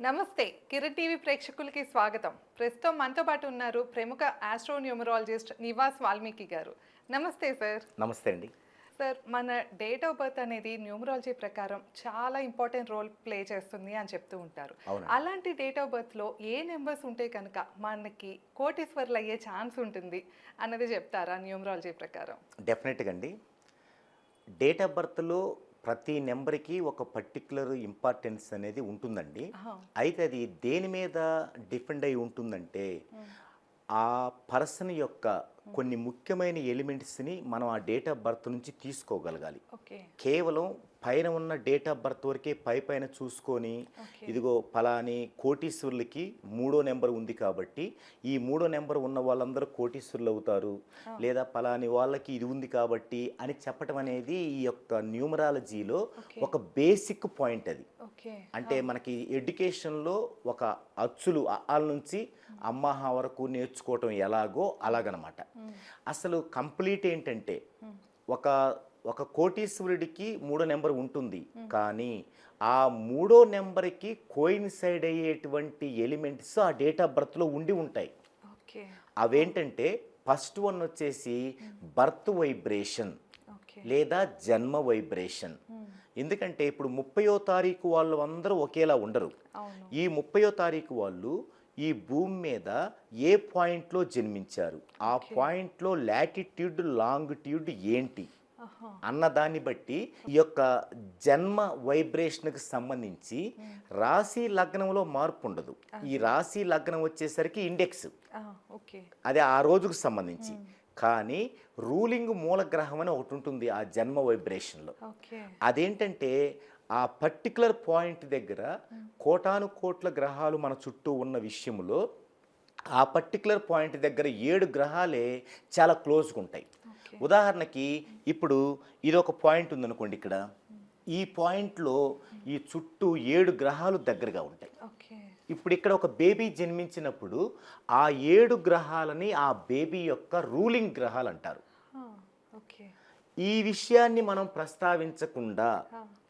నమస్తే కిరణ్ టీవీ ప్రేక్షకులకి స్వాగతం. ప్రస్తుతం మనతో పాటు ఉన్నారు ప్రముఖ ఆస్ట్రోన్యూమరాలజిస్ట్ నివాస్ వాల్మీకి గారు. నమస్తే సార్. నమస్తే అండి. సార్ మన డేట్ ఆఫ్ బర్త్ అనేది న్యూమరాలజీ ప్రకారం చాలా ఇంపార్టెంట్ రోల్ ప్లే చేస్తుంది అని చెప్తూ ఉంటారు. అలాంటి డేట్ ఆఫ్ బర్త్లో ఏ నెంబర్స్ ఉంటే కనుక మనకి కోటీశ్వర్లు అయ్యే ఛాన్స్ ఉంటుంది అన్నది చెప్తారా న్యూమరాలజీ ప్రకారం? డెఫినెట్గా అండి. డేట్ ఆఫ్ బర్త్లో ప్రతి నెంబర్కి ఒక పర్టికులర్ ఇంపార్టెన్స్ అనేది ఉంటుందండి. అయితే అది దేని మీద డిపెండ్ అయి ఉంటుందంటే ఆ పర్సన్ యొక్క కొన్ని ముఖ్యమైన ఎలిమెంట్స్ని మనం ఆ డేట్ ఆఫ్ బర్త్ నుంచి తీసుకోగలగాలి. కేవలం పైన ఉన్న డేట్ ఆఫ్ బర్త్ వరకే పై పైన చూసుకొని ఇదిగో ఫలాని కోటీశ్వరులకి మూడో నెంబర్ ఉంది కాబట్టి ఈ మూడో నెంబర్ ఉన్న వాళ్ళందరూ కోటీశ్వరులు అవుతారు. లేదా ఫలాని వాళ్ళకి ఇది ఉంది కాబట్టి అని చెప్పడం అనేది ఈ యొక్క న్యూమరాలజీలో. ఒక బేసిక్ పాయింట్ అది. అంటే మనకి ఎడ్యుకేషన్లో ఒక అచ్చులు అల నుంచి అమ్మాహ వరకు నేర్చుకోవటం ఎలాగో అలాగనమాట. అసలు కంప్లీట్ ఏంటంటే ఒక ఒక కోటీశ్వరుడికి మూడో నెంబర్ ఉంటుంది. కానీ ఆ మూడో నెంబర్కి కోయిన్సైడ్ అయ్యేటువంటి ఎలిమెంట్స్ ఆ డేట్ ఆఫ్ బర్త్లో ఉండి ఉంటాయి. అవేంటంటే ఫస్ట్ వన్ వచ్చేసి బర్త్ వైబ్రేషన్ లేదా జన్మ వైబ్రేషన్. ఎందుకంటే ఇప్పుడు ముప్పయో తారీఖు వాళ్ళు అందరూ ఒకేలా ఉండరు. ఈ ముప్పయో తారీఖు వాళ్ళు ఈ భూమి మీద ఏ పాయింట్లో జన్మించారు? ఆ పాయింట్లో లాటిట్యూడ్ లాంగిట్యూడ్ ఏంటి? అన్న దాన్ని బట్టి ఈ యొక్క జన్మ వైబ్రేషన్కి సంబంధించి రాశి లగ్నంలో మార్పు ఉండదు. ఈ రాశి లగ్నం వచ్చేసరికి ఇండెక్స్. అదే ఆ రోజుకు సంబంధించి. కానీ రూలింగ్ మూల గ్రహం అని ఒకటి ఉంటుంది ఆ జన్మ వైబ్రేషన్లో. అదేంటంటే ఆ పర్టికులర్ పాయింట్ దగ్గర కోటాను కోట్ల గ్రహాలు మన చుట్టూ ఉన్న విషయంలో ఆ పర్టికులర్ పాయింట్ దగ్గర ఏడు గ్రహాలే చాలా క్లోజ్గా ఉంటాయి. ఉదాహరణకి ఇప్పుడు ఇది ఒక పాయింట్ ఉందనుకోండి ఇక్కడ. ఈ పాయింట్లో ఈ చుట్టూ ఏడు గ్రహాలు దగ్గరగా ఉంటాయి. ఇప్పుడు ఇక్కడ ఒక బేబీ జన్మించినప్పుడు ఆ ఏడు గ్రహాలని ఆ బేబీ యొక్క రూలింగ్ గ్రహాలు అంటారు. ఈ విషయాన్ని మనం ప్రస్తావించకుండా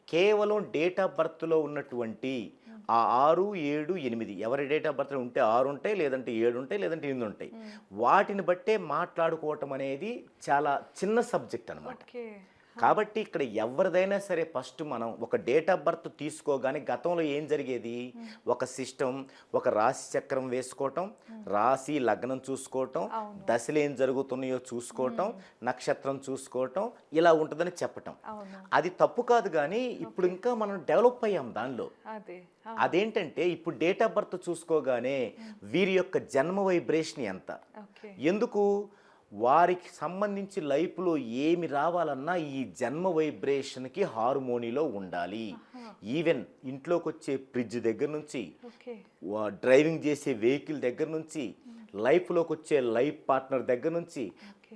కేవలం డేట్ ఆఫ్ బర్త్లో ఉన్నటువంటి ఆ ఆరు ఏడు ఎనిమిది. ఎవరి డేట్ ఆఫ్ బర్త్లో ఉంటే ఆరు ఉంటాయి లేదంటే ఏడు ఉంటాయి లేదంటే ఎనిమిది ఉంటాయి. వాటిని బట్టే మాట్లాడుకోవటం అనేది చాలా చిన్న సబ్జెక్ట్ అన్నమాట. ఓకే. కాబట్టి ఇక్కడ ఎవరిదైనా సరే ఫస్ట్ మనం ఒక డేట్ ఆఫ్ బర్త్ తీసుకోగానే గతంలో ఏం జరిగేది? ఒక సిస్టమ్ ఒక రాశి చక్రం వేసుకోవటం రాశి లగ్నం చూసుకోవటం. దశలు ఏం జరుగుతున్నాయో చూసుకోవటం నక్షత్రం చూసుకోవటం ఇలా ఉంటుందని చెప్పటం. అది తప్పు కాదు కానీ ఇప్పుడు ఇంకా మనం డెవలప్ అయ్యాం దానిలో. అదేంటంటే ఇప్పుడు డేట్ ఆఫ్ బర్త్ చూసుకోగానే వీరి యొక్క జన్మ వైబ్రేషన్ ఎంత? ఎందుకు? వారికి సంబంధించి లైఫ్లో ఏమి రావాలన్నా ఈ జన్మ వైబ్రేషన్కి హార్మోనీలో ఉండాలి. ఈవెన్ ఇంట్లోకి వచ్చే ఫ్రిడ్జ్ దగ్గర నుంచి డ్రైవింగ్ చేసే వెహికల్ దగ్గర నుంచి లైఫ్లోకి వచ్చే లైఫ్ పార్ట్నర్ దగ్గర నుంచి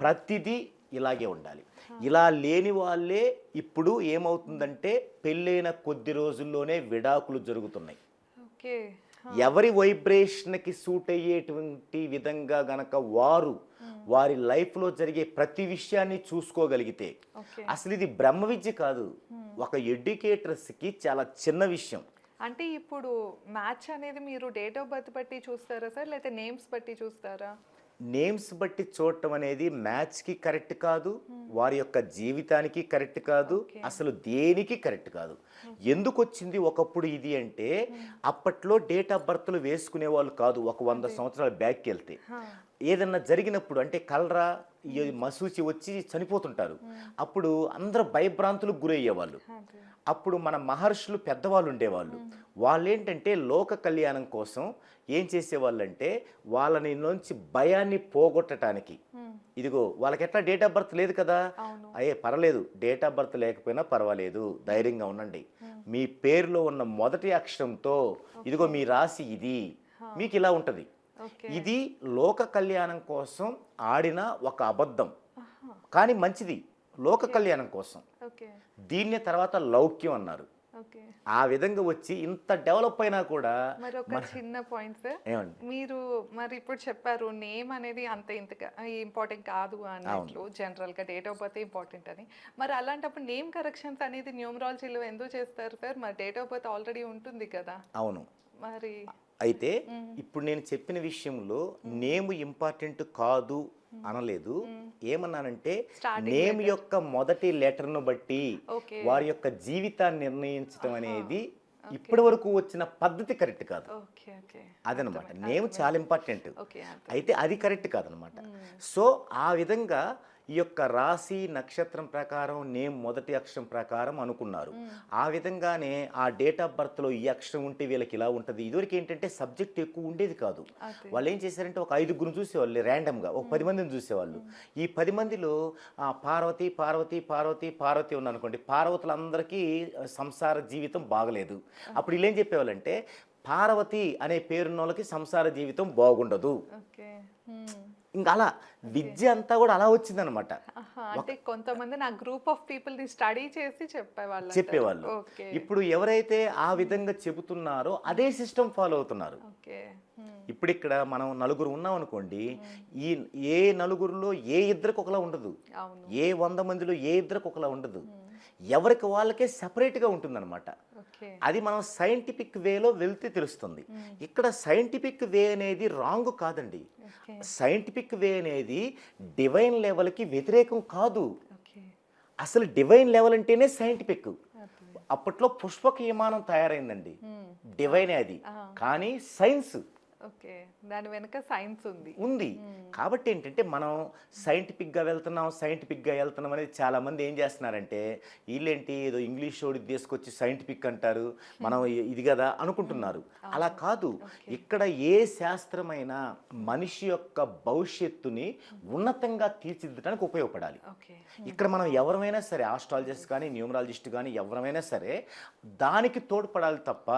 ప్రతిదీ ఇలాగే ఉండాలి. ఇలా లేని వాళ్ళే ఇప్పుడు ఏమవుతుందంటే పెళ్ళైన కొద్ది రోజుల్లోనే విడాకులు జరుగుతున్నాయి. ఎవరి వైబ్రేషన్కి సూట్ అయ్యేటువంటి విధంగా గనక వారు వారి లైఫ్లో జరిగే ప్రతి విషయాన్ని చూసుకోగలిగితే అసలు ఇది బ్రహ్మ విద్య కాదు. ఒక ఎడ్యుకేటర్స్కి చాలా చిన్న విషయం. అంటే ఇప్పుడు మ్యాచ్ అనేది మీరు డేట్ ఆఫ్ బర్త్ బట్టి చూస్తారా సార్? లేకపోతే నేమ్స్ బట్టి చూస్తారా? నేమ్స్ బట్టి చూడటం అనేది మ్యాచ్కి కరెక్ట్ కాదు. వారి యొక్క జీవితానికి కరెక్ట్ కాదు. అసలు దేనికి కరెక్ట్ కాదు. ఎందుకు వచ్చింది ఒకప్పుడు ఇది అంటే అప్పట్లో డేట్ ఆఫ్ బర్త్లు వేసుకునే వాళ్ళు కాదు. ఒక వంద సంవత్సరాల బ్యాక్కి వెళ్తే. ఏదన్నా జరిగినప్పుడు అంటే కలరా ఈ మసూచి వచ్చి చనిపోతుంటారు. అప్పుడు అందరూ భయభ్రాంతులకు గురయ్యేవాళ్ళు. అప్పుడు మన మహర్షులు పెద్దవాళ్ళు ఉండేవాళ్ళు. వాళ్ళు ఏంటంటే లోక కళ్యాణం కోసం ఏం చేసేవాళ్ళంటే వాళ్ళని నుంచి భయాన్ని పోగొట్టడానికి ఇదిగో వాళ్ళకి ఎట్లా డేట్ ఆఫ్ బర్త్ లేదు కదా? అయ్యే పర్వాలేదు. డేట్ ఆఫ్ బర్త్ లేకపోయినా పర్వాలేదు. ధైర్యంగా ఉండండి. మీ పేరులో ఉన్న మొదటి అక్షరంతో ఇదిగో మీ రాశి ఇది. మీకు ఇలా ఉంటుంది. ఇది లోక కళ్యాణం కోసం ఆడిన ఒక అబద్ధం. కానీ మంచిది. లోక కళ్యాణం కోసం. దీన్నే తర్వాత లౌక్యం అన్నారు. ఓకే. ఆ విధంగా వచ్చి ఇంత డెవలప్ అయినా కూడా మరి ఒక చిన్న పాయింట్ మీరు మరి ఇప్పుడు చెప్పారు నేమ్ అనేది అంత ఇంత ఇంపార్టెంట్ కాదు అన్నట్లు జనరల్గా డేట్ ఆఫ్ బర్త్ ఇంపార్టెంట్ అని. మరి అలాంటప్పుడు నేమ్ కరెక్షన్స్ అనేది న్యూమరాలజీలో ఎందుకు చేస్తారు సార్? మరి డేట్ ఆఫ్ బర్త్ ఆల్రెడీ ఉంటుంది కదా. అవును. మరి అయితే ఇప్పుడు నేను చెప్పిన విషయంలో నేమ్ ఇంపార్టెంట్ కాదు అనలేదు. ఏమన్నానంటే నేమ్ యొక్క మొదటి లెటర్ను బట్టి వారి యొక్క జీవితాన్ని నిర్ణయించడం అనేది ఇప్పటి వరకు వచ్చిన పద్ధతి కరెక్ట్ కాదు. అదనమాట. నేమ్ చాలా ఇంపార్టెంట్ అయితే అది కరెక్ట్ కాదనమాట. సో ఆ విధంగా ఈ యొక్క రాశి నక్షత్రం ప్రకారం నేమ్ మొదటి అక్షరం ప్రకారం అనుకున్నారు. ఆ విధంగానే ఆ డేట్ ఆఫ్ బర్త్లో ఈ అక్షరం ఉంటే వీళ్ళకి ఇలా ఉంటుంది. ఇదివరకు ఏంటంటే సబ్జెక్ట్ ఎక్కువ ఉండేది కాదు. వాళ్ళు ఏం చేశారంటే ఒక ఐదుగురు చూసేవాళ్ళు ర్యాండమ్గా ఒక పది మందిని చూసేవాళ్ళు. ఈ పది మందిలో ఆ, పార్వతి పార్వతి పార్వతి పార్వతి ఉంది అనుకోండి పార్వతులందరికీ సంసార జీవితం బాగలేదు. అప్పుడు వీళ్ళు ఏం చెప్పేవాళ్ళంటే పార్వతి అనే పేరున్న వాళ్ళకి సంసార జీవితం బాగుండదు. ఇంకా అలా విద్య అంతా కూడా అలా వచ్చిందనమాట. ఆహా, అంటే కొంతమంది నా గ్రూప్ ఆఫ్ పీపుల్ని స్టడీ చేసి చెప్పేవాళ్ళు. చెప్పేవాళ్ళు ఇప్పుడు ఎవరైతే ఆ విధంగా చెబుతున్నారో అదే సిస్టమ్ ఫాలో అవుతున్నారు. ఇప్పుడు ఇక్కడ మనం నలుగురు ఉన్నాం అనుకోండి ఈ ఏ నలుగురిలో ఏ ఇద్దరికి ఒకలా ఉండదు. ఏ వంద మందిలో ఏ ఇద్దరికి ఒకలా ఉండదు. ఎవరికి వాళ్ళకే సెపరేట్గా ఉంటుందన్నమాట. అది మనం సైంటిఫిక్ వేలో వెళ్తే తెలుస్తుంది. ఇక్కడ సైంటిఫిక్ వే అనేది రాంగ్ కాదండి. సైంటిఫిక్ వే అనేది డివైన్ లెవెల్కి వ్యతిరేకం కాదు. అసలు డివైన్ లెవెల్ అంటేనే సైంటిఫిక్. అప్పట్లో పుష్పక విమానం తయారైందండి. డివైన్ అది. కానీ సైన్స్ ఓకే. దాని వెనుక సైన్స్ ఉంది. ఉంది. కాబట్టి ఏంటంటే మనం సైంటిఫిక్గా వెళ్తున్నాం సైంటిఫిక్గా వెళ్తున్నాం అనేది చాలా మంది ఏం చేస్తున్నారంటే వీళ్ళేంటి ఏదో ఇంగ్లీష్ వాడి తీసుకొచ్చి సైంటిఫిక్ అంటారు మనం ఇ- ఇది కదా అనుకుంటున్నారు. అలా కాదు. ఇక్కడ ఏ శాస్త్రమైనా మనిషి యొక్క భవిష్యత్తుని ఉన్నతంగా తీర్చిదిద్దడానికి ఉపయోగపడాలి. ఇక్కడ మనం ఎవరమైనా సరే ఆస్ట్రాలజిస్ట్ కానీ న్యూమరాలజిస్ట్ కానీ ఎవరమైనా సరే దానికి తోడ్పడాలి తప్ప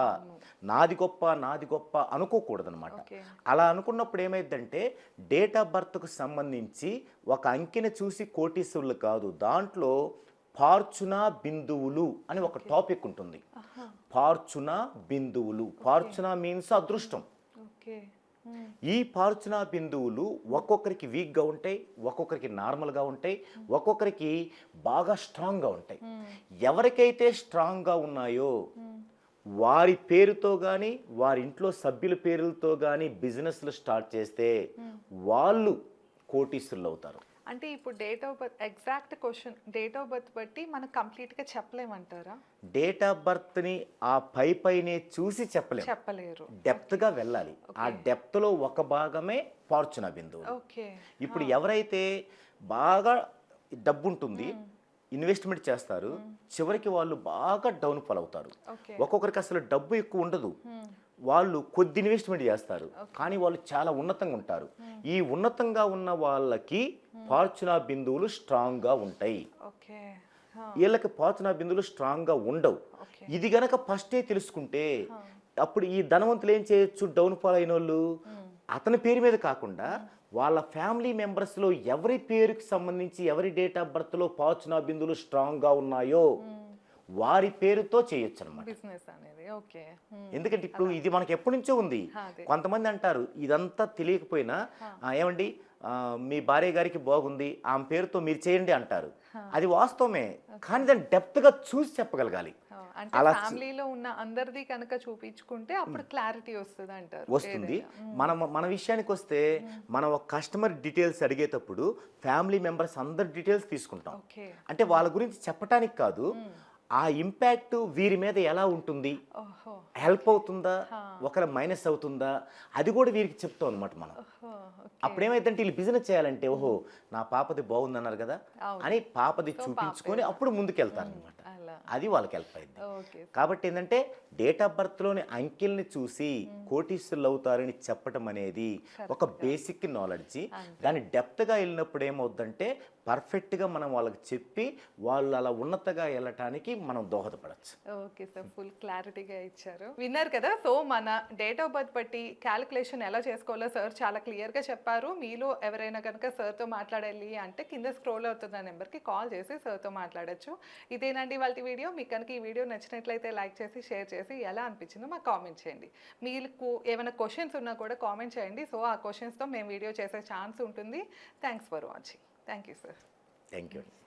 నాది గొప్ప నాది గొప్ప అనుకోకూడదు అనమాట. అలా అనుకున్నప్పుడు ఏమైందంటే డేట్ ఆఫ్ బర్త్కు సంబంధించి ఒక అంకెని చూసి కోటీశ్వరులు కాదు దాంట్లో పార్చునా బిందువులు అని ఒక టాపిక్ ఉంటుంది. పార్చునా బిందువులు. పార్చునా మీన్స్ అదృష్టం. ఈ పార్చునా బిందువులు ఒక్కొక్కరికి వీక్గా ఉంటాయి ఒక్కొక్కరికి నార్మల్గా ఉంటాయి ఒక్కొక్కరికి బాగా స్ట్రాంగ్గా ఉంటాయి. ఎవరికైతే స్ట్రాంగ్గా ఉన్నాయో వారి పేరుతో కానీ వారి ఇంట్లో సభ్యుల పేర్లతో కానీ బిజినెస్లు స్టార్ట్ చేస్తే వాళ్ళు కోటీశ్వరులు అవుతారు. అంటే ఇప్పుడు date of birth exact question date of birth బట్టి మనం కంప్లీట్గా చెప్పలేమంటారా? డేట్ ఆఫ్ బర్త్ని ఆ పై పైనే చూసి చెప్పలేం చెప్పలేరు. డెప్త్గా వెళ్ళాలి. ఆ డెప్త్లో ఒక భాగమే పార్చునా బిందువు ఓకే. ఇప్పుడు ఎవరైతే బాగా డబ్బు ఉంటుంది ఇన్వెస్ట్మెంట్ చేస్తారు. చివరికి వాళ్ళు బాగా డౌన్ ఫాల్ అవుతారు. ఒక్కొక్కరికి అసలు డబ్బు ఎక్కువ ఉండదు. వాళ్ళు కొద్ది ఇన్వెస్ట్మెంట్ చేస్తారు. కానీ వాళ్ళు చాలా ఉన్నతంగా ఉంటారు. ఈ ఉన్నతంగా ఉన్న వాళ్ళకి పార్చునా బిందువులు స్ట్రాంగ్గా ఉంటాయి. వీళ్ళకి పార్చునా బిందువులు స్ట్రాంగ్గా ఉండవు. ఇది గనక ఫస్టే తెలుసుకుంటే అప్పుడు ఈ ధనవంతులు ఏం చేయొచ్చు? డౌన్ ఫాల్ అయిన వాళ్ళు అతని పేరు మీద కాకుండా వాళ్ళ ఫ్యామిలీ మెంబర్స్లో ఎవరి పేరుకి సంబంధించి ఎవరి డేట్ ఆఫ్ బర్త్లో పాచునా బిందులు స్ట్రాంగ్గా ఉన్నాయో వారి పేరుతో చేయొచ్చు అనమాట. ఎందుకంటే ఇప్పుడు ఇది మనకి ఎప్పటి నుంచో ఉంది. కొంతమంది అంటారు ఇదంతా తెలియకపోయినా "ఆ, ఏమండి మీ భార్య గారికి బాగుంది ఆమె పేరుతో మీరు చేయండి అంటారు. అది వాస్తవమే. కానీ దాన్ని డెప్త్గా చూసి చెప్పగలగాలి. అంటే అలా ఫ్యామిలీలో ఉన్న అందరిది కనుక చూపించుకుంటే అప్పుడు క్లారిటీ వస్తుంది అంటారు. వస్తుంది. మన మన విషయానికి వస్తే మనం ఒక కస్టమర్ డీటెయిల్స్ అడిగేటప్పుడు ఫ్యామిలీ మెంబర్స్ అందరి డీటెయిల్స్ తీసుకుంటాం. అంటే వాళ్ళ గురించి చెప్పటానికి కాదు ఆ ఇంపాక్ట్ వీరి మీద ఎలా ఉంటుంది? హెల్ప్ అవుతుందా? ఒకరి మైనస్ అవుతుందా? అది కూడా వీరికి చెప్తాం అనమాట మనం. ఓహో ఓకే. అప్పుడు ఏమైందంటే వీళ్ళు బిజినెస్ చేయాలంటే ఓహో నా పాపది బాగుందన్నారు కదా. అని పాపది చూపించుకొని అప్పుడు ముందుకెళ్తారు అనమాట అది వాళ్ళకి హెల్ప్ అయింది. కాబట్టి ఏంటంటే డేట్ ఆఫ్ బర్త్లోని అంకెల్ని చూసి కోటీశ్వరులు అవుతారని చెప్పటం అనేది ఒక బేసిక్ నాలెడ్జ్ దాని డెప్త్గా వెళ్ళినప్పుడు ఏమవుద్దంటే పర్ఫెక్ట్గా మనం వాళ్ళకి చెప్పి వాళ్ళు అలా ఉన్నతగా వెళ్ళటానికి మనం దోహదపడచ్చు. ఓకే సార్ ఫుల్ క్లారిటీగా ఇచ్చారు. విన్నారు కదా సో మన డేట్ ఆఫ్ బర్త్ బట్టి క్యాలిక్యులేషన్ ఎలా చేసుకోవాలో సార్ చాలా క్లియర్గా చెప్పారు. మీలో ఎవరైనా కనుక సార్తో మాట్లాడాలి అంటే కింద స్క్రోల్ అవుతున్న నెంబర్కి కాల్ చేసి సార్తో మాట్లాడొచ్చు. ఇదేనండి వాళ్ళ వీడియో మీకు కనుక ఈ వీడియో నచ్చినట్లయితే లైక్ చేసి షేర్ చేసి ఎలా అనిపించిందో మాకు కామెంట్ చేయండి. మీకు ఏమైనా క్వశ్చన్స్ ఉన్నా కూడా కామెంట్ చేయండి. సో ఆ క్వశ్చన్స్తో మేము వీడియో చేసే ఛాన్స్ ఉంటుంది. Thanks for watching thank you sir thank you